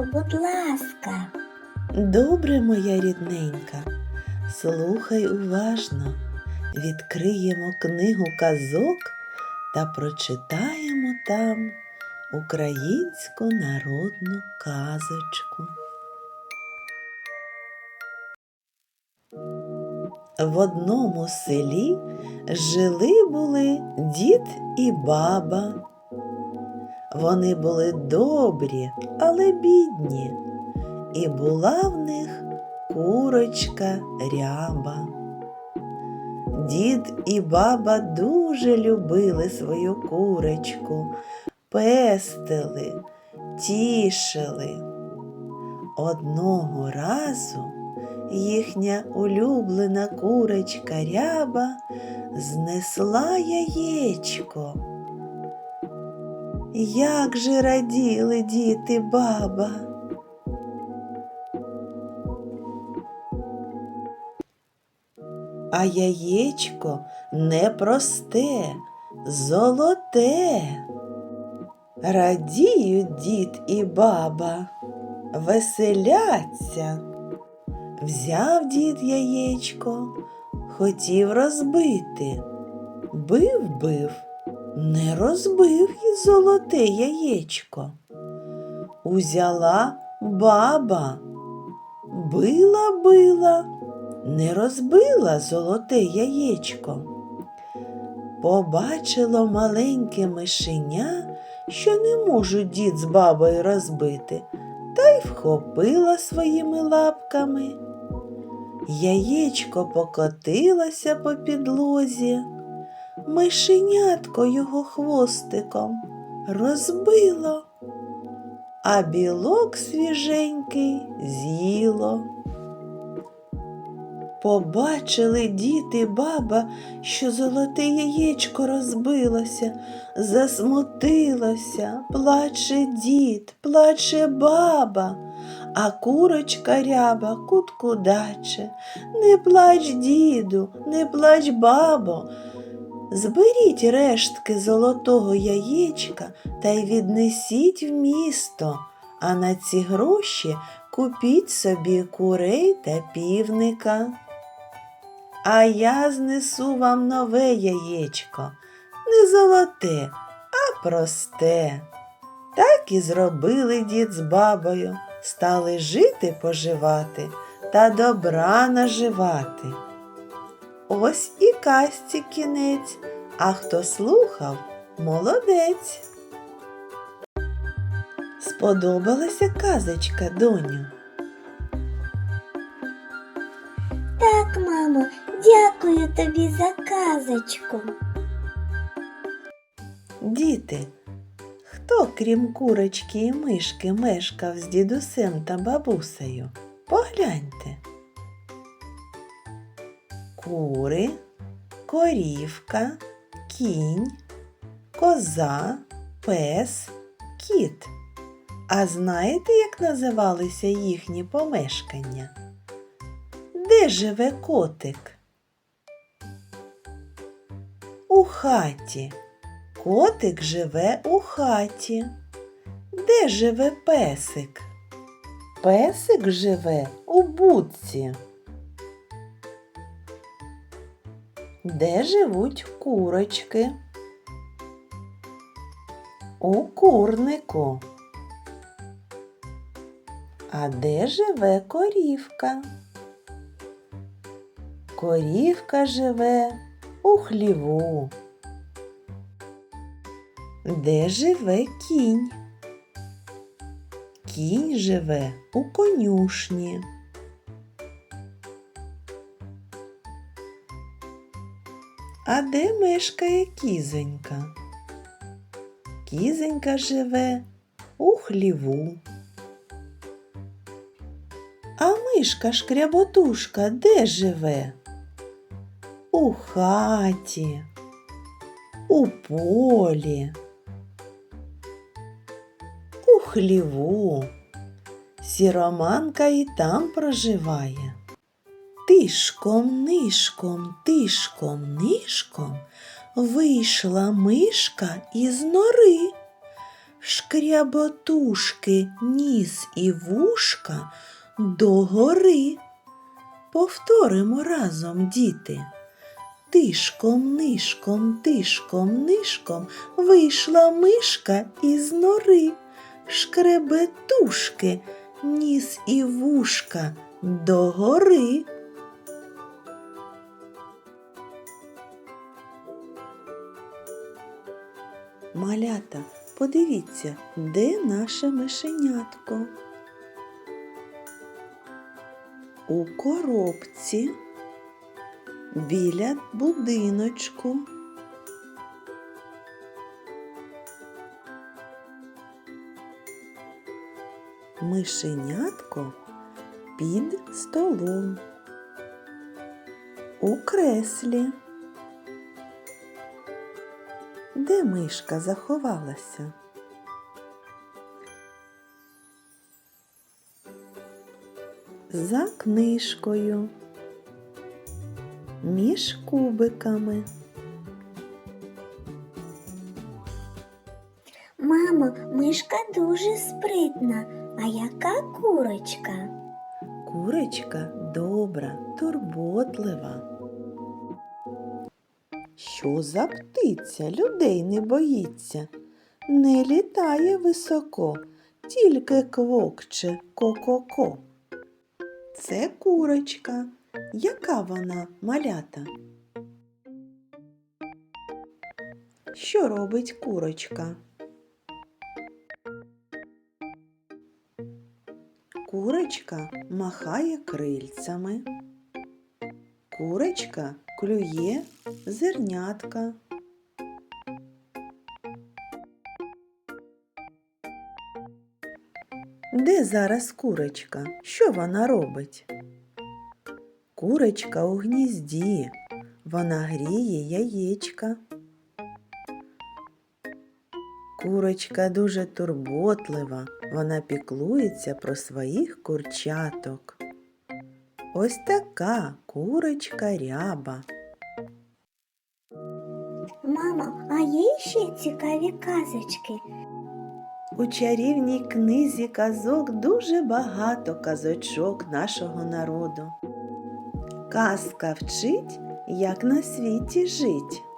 казочку, будь ласка. Добре, моя рідненька, слухай уважно, відкриємо книгу казок та прочитаємо там українську народну казочку. В одному селі жили були дід і баба. Вони були добрі, але бідні, і була в них курочка ряба. Дід і баба дуже любили свою курочку, пестили, тішили. Одного разу їхня улюблена курочка ряба знесла яєчко. Як же раділи діти баба. А яєчко непросте, золоте. Радіють дід і баба, веселяться. Взяв дід яєчко, хотів розбити. Бив, бив, не розбив і золоте яєчко. Узяла баба, била, била, не розбила золоте яєчко. Побачило маленьке мишеня, що не можуть дід з бабою розбити, та й вхопила своїми лапками. Яєчко покотилося по підлозі, мишенятко його хвостиком розбило, а білок свіженький з'їло. Побачили діти баба, що золоте яєчко розбилося, засмутилося, плаче дід, плаче баба, а курочка ряба куткудаче. Не плач, діду, не плач, бабо. Зберіть рештки золотого яєчка та й віднесіть в місто, а на ці гроші купіть собі курей та півника. А я знесу вам нове яєчко, не золоте, а просте. Так і зробили дід з бабою, стали жити поживати та добра наживати. Ось і казці кінець, а хто слухав, молодець. Сподобалася казочка, доню? Так, мамо, дякую тобі за казочку. Діти, хто крім курочки і мишки мешкав з дідусем та бабусею? Погляньте. Кури, корівка, кінь, коза, пес, кіт. А знаєте, як називалися їхні помешкання? Де живе котик? У хаті. Котик живе у хаті. Де живе песик? Песик живе у будці. Де живуть курочки? У курнику. А де живе корівка? Корівка живе у хліву. Де живе кінь? Кінь живе у конюшні. А де мешкає кізонька? Кізонька живе у хліву. А мишка шкряботушка де живе? У хаті, у полі, у хліву. Сіроманка і там проживає. Тишком, нишком, тишком, нишком вийшла мишка із нори. шкряботушки, ніс і вушка догори. Повторимо разом, діти. Тишком, нишком, тишком, нишком вийшла мишка із нори. Шкребетушки, ніс і вушка догори. Малята, подивіться, де наше мишенятко? У коробці біля будиночку. Мишенятко під столом. У креслі. Де мишка заховалася? За книжкою. Між кубиками. Мамо, мишка дуже спритна, а яка курочка? Курочка добра, турботлива. Що за птиця людей не боїться, не літає високо, тільки квокче ко-ко-ко. Це курочка. Яка вона малята? Що робить курочка? Курочка махає крильцями. Курочка клює зернятка. Де зараз курочка? Що вона робить? Курочка у гнізді. Вона гріє яєчка. Курочка дуже турботлива, вона піклується про своїх курчаток. Ось така курочка ряба. Є ще цікаві казочки? У чарівній книзі казок дуже багато казочок нашого народу. Казка вчить, як на світі жить.